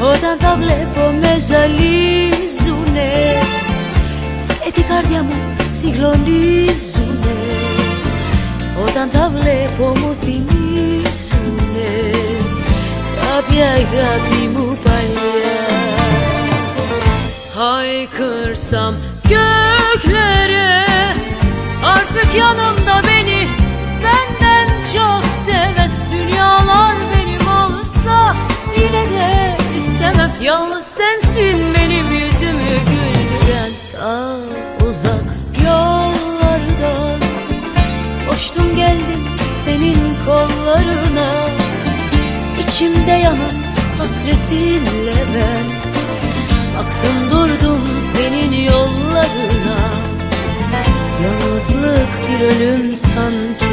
Όταν τα βλέπω με ζαλίζουνε. Ε, Και την καρδιά μου συγκλονίζουνε. Όταν τα βλέπω μου θυμίζουνε. Κάποια αγάπη μου παλιά. Haykırsam göklere Artık yanımda benim Yalnız sensin benim yüzümü güldüren. Ta uzak yollardan Koştum geldim senin kollarına. İçimde yanan hasretinle ben. Baktım durdum senin yollarına. Yalnızlık bir ölüm sanki